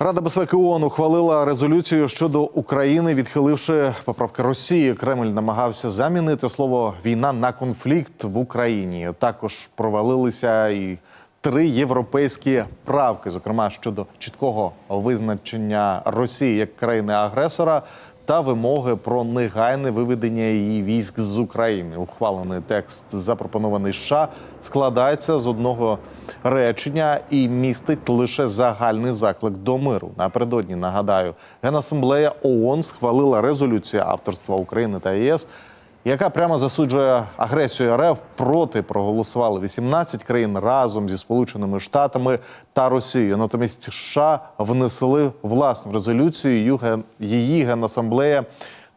Рада безпеки ООН ухвалила резолюцію щодо України, відхиливши поправки Росії. Кремль намагався замінити слово війна на конфлікт в Україні. Також провалилися і три європейські правки, зокрема щодо чіткого визначення Росії як країни-агресора та вимоги про негайне виведення її військ з України. Ухвалений текст, запропонований США, складається з одного речення і містить лише загальний заклик до миру. Напередодні нагадаю, Генасамблея ООН схвалила резолюцію авторства України та ЄС, яка прямо засуджує агресію РФ. Проти проголосували 18 країн разом зі Сполученими Штатами та Росією. Натомість США внесли власну резолюцію. Її генасамблея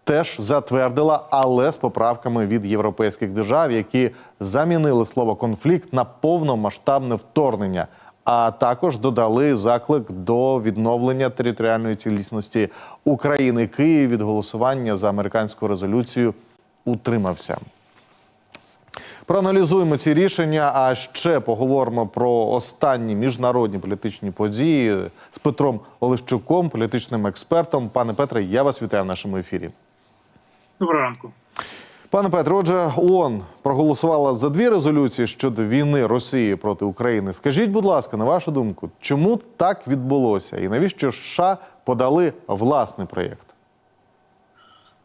теж затвердила, але з поправками від європейських держав, які замінили слово конфлікт на повномасштабне вторгнення. А також додали заклик до відновлення територіальної цілісності України. Київ від голосування за американську резолюцію утримався. Проаналізуємо ці рішення. А ще поговоримо про останні міжнародні політичні події з Петром Олещуком, політичним експертом. Пане Петре, я вас вітаю в нашому ефірі. Доброго ранку. Пане Петре, отже, ООН проголосувала за дві резолюції щодо війни Росії проти України. Скажіть, будь ласка, на вашу думку, чому так відбулося, і навіщо США подали власний проєкт?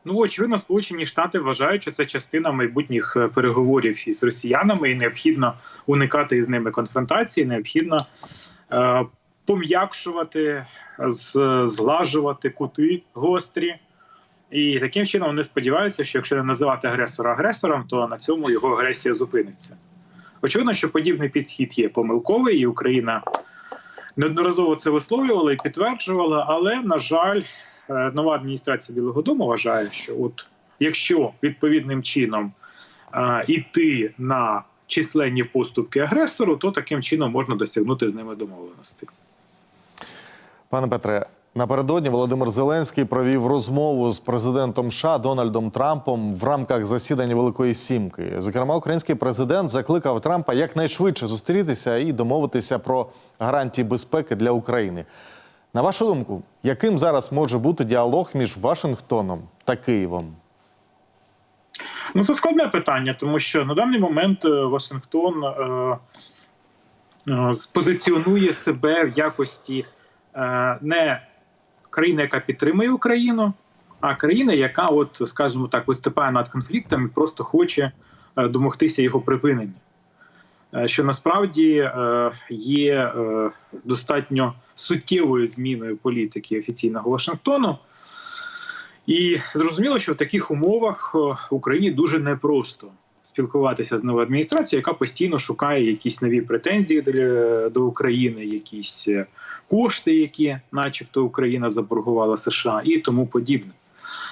Ну очевидно, Сполучені Штати вважають, що це частина майбутніх е, переговорів із росіянами, і необхідно уникати із ними конфронтації, необхідно е, пом'якшувати, зглажувати кути гострі. І таким чином вони сподіваються, що якщо не називати агресора агресором, то на цьому його агресія зупиниться. Очевидно, що подібний підхід є помилковий, і Україна неодноразово це висловлювала і підтверджувала, але на жаль, нова адміністрація Білого Дому вважає, що от якщо відповідним чином е, іти на численні поступки агресору, то таким чином можна досягнути з ними домовленості. Пане Петре, напередодні Володимир Зеленський провів розмову з президентом США Дональдом Трампом в рамках засідання Великої Сімки. Зокрема, український президент закликав Трампа якнайшвидше зустрітися і домовитися про гарантії безпеки для України. На вашу думку, яким зараз може бути діалог між Вашингтоном та Києвом? Ну це складне питання, тому що на даний момент е, Вашингтон е, е, позиціонує себе в якості е, не країни, яка підтримує Україну, а країна, яка, от, скажімо так, виступає над конфліктом і просто хоче е, домогтися його припинення. Е, Що насправді е, є е, достатньо суттєвою зміною політики офіційного Вашингтону. І зрозуміло, що в таких умовах Україні дуже непросто спілкуватися з новою адміністрацією, яка постійно шукає якісь нові претензії до України, якісь кошти, які, начебто, Україна заборгувала США, і тому подібне.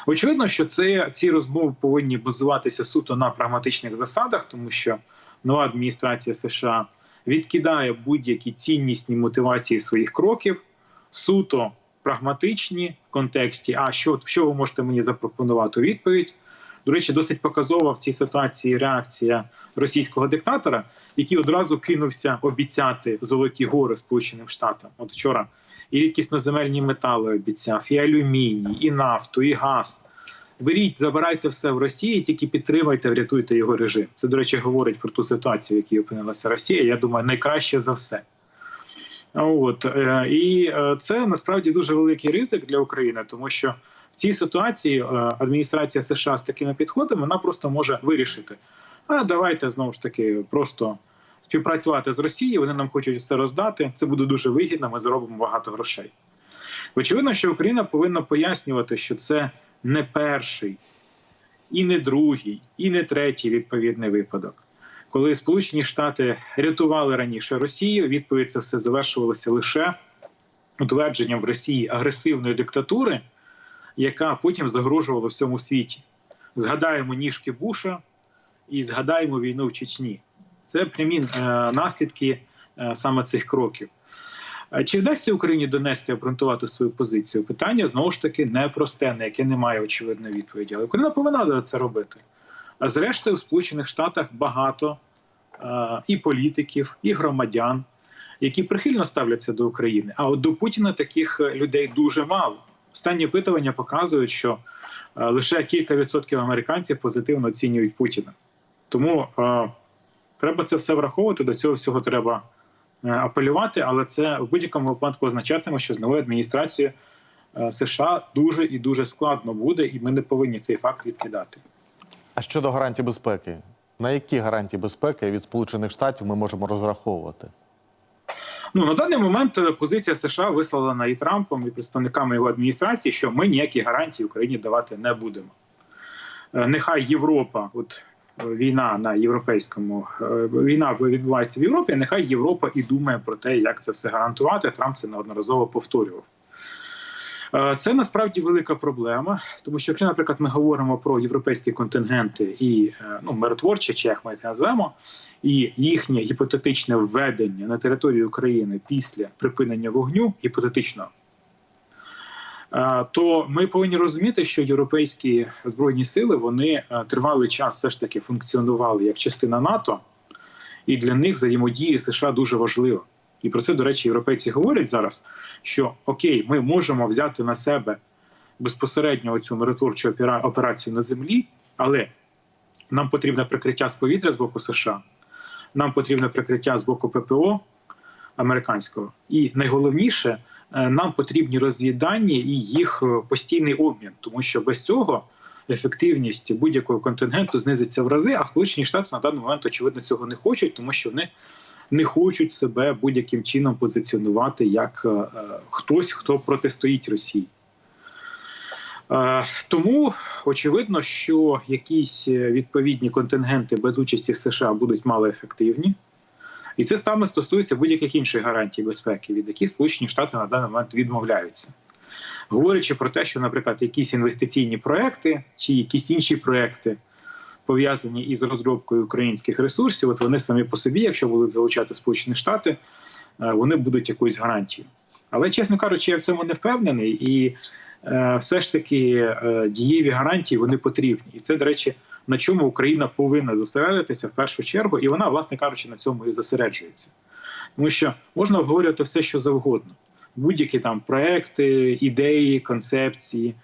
Очевидно, що це ці розмови повинні базуватися суто на прагматичних засадах, тому що нова адміністрація США відкидає будь-які ціннісні мотивації своїх кроків суто прагматичні в контексті, а що, що ви можете мені запропонувати відповідь. До речі, досить показова в цій ситуації реакція російського диктатора, який одразу кинувся обіцяти золоті гори Сполученим Штатам. От вчора і рідкісноземельні метали обіцяв, і алюміній, і нафту, і газ. Беріть, забирайте все в Росії, тільки підтримайте, врятуйте його режим. Це, до речі, говорить про ту ситуацію, в якій опинилася Росія. Я думаю, найкраще за все. От е, і е, це насправді дуже великий ризик для України, тому що в цій ситуації е, адміністрація США з такими підходами вона просто може вирішити. А давайте знову ж таки просто співпрацювати з Росією. Вони нам хочуть все роздати. Це буде дуже вигідно. Ми заробимо багато грошей. Очевидно, що Україна повинна пояснювати, що це не перший, і не другий, і не третій відповідний випадок. Коли Сполучені Штати рятували раніше Росію, відповідь це все завершувалося лише утвердженням в Росії агресивної диктатури, яка потім загрожувала всьому світі. Згадаємо ніжки Буша і згадаємо війну в Чечні. Це прямі е, наслідки е, саме цих кроків. Чи вдасться Україні донести обґрунтувати свою позицію? Питання знову ж таки непросте, на яке немає очевидної відповіді. Але Україна повинна це робити. А зрештою, в Сполучених Штатах багато е, і політиків, і громадян, які прихильно ставляться до України. А от до Путіна таких е, людей дуже мало. Останні опитування показують, що е, лише кілька відсотків американців позитивно оцінюють Путіна. Тому е, треба це все враховувати. До цього всього треба апелювати, але це в будь-якому випадку означатиме, що з новою адміністрацією е, США дуже і дуже складно буде, і ми не повинні цей факт відкидати. А щодо гарантій безпеки, на які гарантії безпеки від Сполучених Штатів ми можемо розраховувати? Ну на даний момент е, позиція США висловлена і Трампом, і представниками його адміністрації, що ми ніякі гарантії Україні давати не будемо. Е, Нехай Європа, от е, війна на європейському е, війна відбувається в Європі. Нехай Європа і думає про те, як це все гарантувати. Трамп це неодноразово повторював. Е, Це насправді велика проблема, тому що якщо, наприклад, ми говоримо про європейські контингенти і е, ну, миротворчі, чи як ми їх назвемо, і їхнє гіпотетичне введення на територію України після припинення вогню, гіпотетично, то ми повинні розуміти, що європейські збройні сили вони е, тривалий час все ж таки функціонували як частина НАТО, і для них взаємодія США дуже важлива. І про це, до речі, європейці говорять зараз: що окей, ми можемо взяти на себе безпосередньо цю миротворчу операцію на землі, але нам потрібне прикриття з повітря з боку США, нам потрібне прикриття з боку ППО американського, і найголовніше, е, нам потрібні розвіддані і їх е, постійний обмін, тому що без цього ефективність будь-якого контингенту знизиться в рази. А Сполучені Штати на даний момент очевидно цього не хочуть, тому що вони не хочуть себе будь-яким чином позиціонувати як е, е, хтось, хто протистоїть Росії. Е, Тому очевидно, що якісь е, відповідні контингенти без участі США будуть малоефективні. І це саме стосується будь-яких інших гарантій безпеки, від яких Сполучені Штати на даний момент відмовляються. Говорячи про те, що, наприклад, якісь інвестиційні проекти чи якісь інші проекти пов'язані із розробкою українських ресурсів, от вони самі по собі, якщо будуть залучати Сполучені Штати, е, вони будуть якоюсь гарантією. Але, чесно кажучи, я в цьому не впевнений, і е, все ж таки е, дієві гарантії вони потрібні. І це, до речі, на чому Україна повинна зосередитися в першу чергу, і вона, власне кажучи, на цьому і зосереджується. Тому що можна обговорювати все, що завгодно, будь-які там проекти, ідеї, концепції.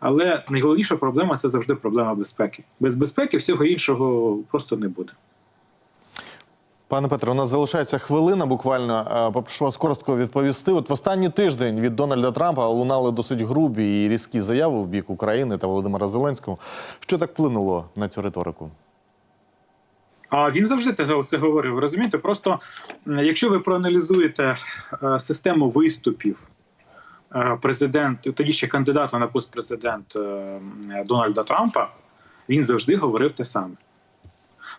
Але найголовніша проблема це завжди проблема безпеки. Без безпеки всього іншого просто не буде. Пане Петре, у нас залишається хвилина буквально. Е, Попрошу вас коротко відповісти. От в останній тиждень від Дональда Трампа лунали досить грубі і різкі заяви в бік України та Володимира Зеленського. Що так вплинуло на цю риторику? А він завжди це говорив. Розумієте? Просто якщо ви проаналізуєте е, систему виступів е, президента, тоді ще кандидата на пост президент Дональда Трампа, він завжди говорив те саме.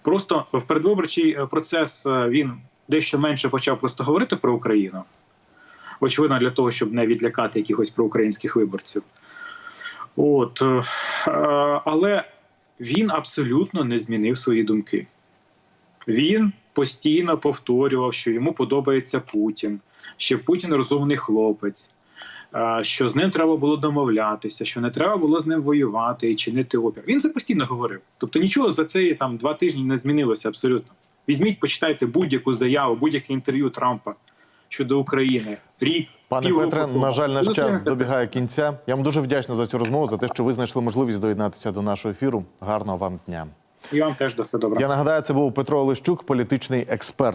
Просто в передвиборчий е, процес е, він дещо менше почав просто говорити про Україну. Очевидно, для того, щоб не відлякати якихось проукраїнських виборців. От, е, але він абсолютно не змінив свої думки. Він постійно повторював, що йому подобається Путін, що Путін розумний хлопець, що з ним треба було домовлятися, що не треба було з ним воювати і чинити опір. Він це постійно говорив. Тобто нічого за ці там два тижні не змінилося абсолютно. Візьміть, почитайте будь-яку заяву, будь-яке інтерв'ю Трампа щодо України. Рік Пане Петре, на жаль, наш час добігає кінця. Я вам дуже вдячний за цю розмову, за те, що ви знайшли можливість доєднатися до нашого ефіру. Гарного вам дня. І вам теж до все добре. Я нагадаю, це був Петро Олещук, політичний експерт.